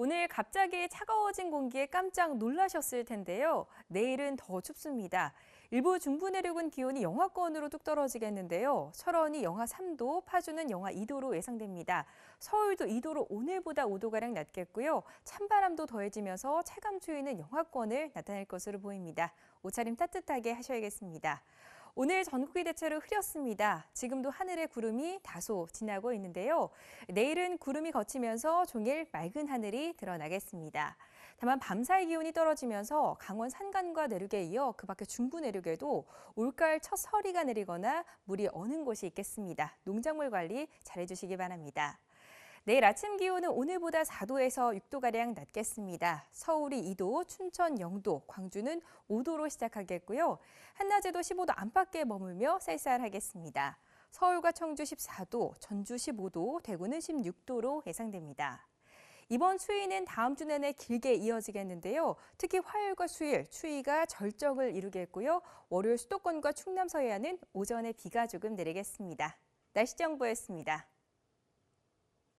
오늘 갑자기 차가워진 공기에 깜짝 놀라셨을 텐데요. 내일은 더 춥습니다. 일부 중부 내륙은 기온이 영하권으로 뚝 떨어지겠는데요. 철원이 영하 3도, 파주는 영하 2도로 예상됩니다. 서울도 2도로 오늘보다 5도가량 낮겠고요. 찬바람도 더해지면서 체감 추위는 영하권을 나타낼 것으로 보입니다. 옷차림 따뜻하게 하셔야겠습니다. 오늘 전국이 대체로 흐렸습니다. 지금도 하늘에 구름이 다소 지나고 있는데요. 내일은 구름이 걷히면서 종일 맑은 하늘이 드러나겠습니다. 다만 밤사이 기온이 떨어지면서 강원 산간과 내륙에 이어 그 밖에 중부 내륙에도 올가을 첫 서리가 내리거나 물이 어는 곳이 있겠습니다. 농작물 관리 잘해주시기 바랍니다. 내일 아침 기온은 오늘보다 4도에서 6도가량 낮겠습니다. 서울이 2도, 춘천 0도, 광주는 5도로 시작하겠고요. 한낮에도 15도 안팎에 머물며 쌀쌀하겠습니다. 서울과 청주 14도, 전주 15도, 대구는 16도로 예상됩니다. 이번 추위는 다음 주 내내 길게 이어지겠는데요. 특히 화요일과 수요일 추위가 절정을 이루겠고요. 월요일 수도권과 충남 서해안은 오전에 비가 조금 내리겠습니다. 날씨 정보였습니다.